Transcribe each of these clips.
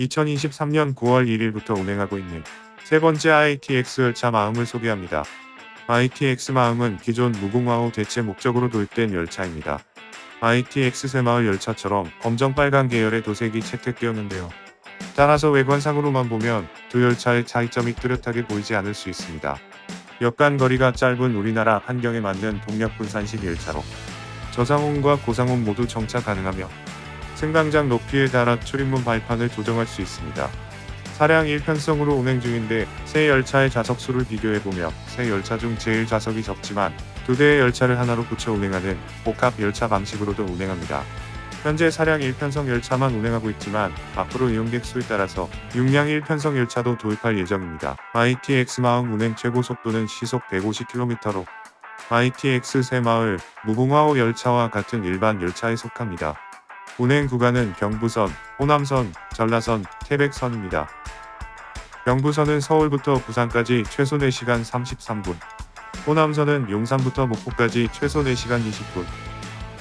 2023년 9월 1일부터 운행하고 있는 세 번째 ITX 열차 마음을 소개합니다. ITX 마음은 기존 무궁화호 대체 목적으로 도입된 열차입니다. ITX 새마을 열차처럼 검정 빨간 계열의 도색이 채택되었는데요. 따라서 외관상으로만 보면 두 열차의 차이점이 뚜렷하게 보이지 않을 수 있습니다. 역간 거리가 짧은 우리나라 환경에 맞는 동력 분산식 열차로 저상온과 고상온 모두 정차 가능하며 승강장 높이에 따라 출입문 발판을 조정할 수 있습니다. 차량 1편성으로 운행 중인데 새 열차의 좌석 수를 비교해보며 새 열차 중 제일 좌석이 적지만 두 대의 열차를 하나로 붙여 운행하는 복합 열차 방식으로도 운행합니다. 현재 차량 1편성 열차만 운행하고 있지만 앞으로 이용객 수에 따라서 6량 1편성 열차도 도입할 예정입니다. ITX 마음 운행 최고 속도는 시속 150km로 ITX 새마을 무궁화호 열차와 같은 일반 열차에 속합니다. 운행 구간은 경부선, 호남선, 전라선, 태백선입니다. 경부선은 서울부터 부산까지 최소 4시간 33분, 호남선은 용산부터 목포까지 최소 4시간 20분,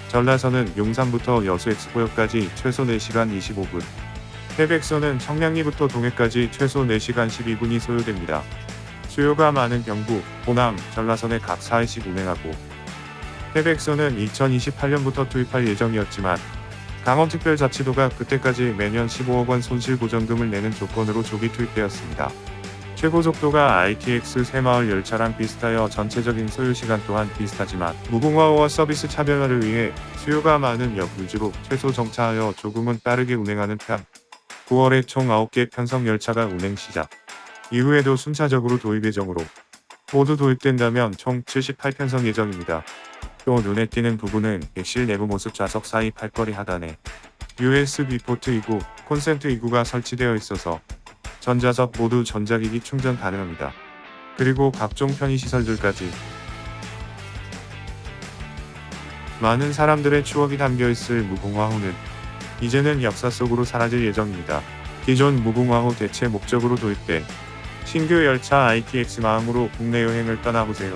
전라선은 용산부터 여수 엑스포역까지 최소 4시간 25분, 태백선은 청량리부터 동해까지 최소 4시간 12분이 소요됩니다. 수요가 많은 경부, 호남, 전라선에 각 4회씩 운행하고 태백선은 2028년부터 투입할 예정이었지만 강원특별자치도가 그때까지 매년 15억 원 손실 보전금을 내는 조건으로 조기 투입되었습니다. 최고 속도가 ITX 새마을 열차랑 비슷하여 전체적인 소요 시간 또한 비슷하지만 무궁화호와 서비스 차별화를 위해 수요가 많은 역 위주로 최소 정차하여 조금은 빠르게 운행하는 편. 9월에 총 9개 편성 열차가 운행 시작. 이후에도 순차적으로 도입 예정으로 모두 도입된다면 총 78편성 예정입니다. 또 눈에 띄는 부분은 객실 내부 모습 좌석 사이 팔걸이 하단에 USB 포트 2구, 콘센트 2구가 설치되어 있어서 전좌석 모두 전자기기 충전 가능합니다. 그리고 각종 편의시설들까지 많은 사람들의 추억이 담겨있을 무궁화호는 이제는 역사 속으로 사라질 예정입니다. 기존 무궁화호 대체 목적으로 도입된 신규 열차 ITX 마음으로 국내 여행을 떠나보세요.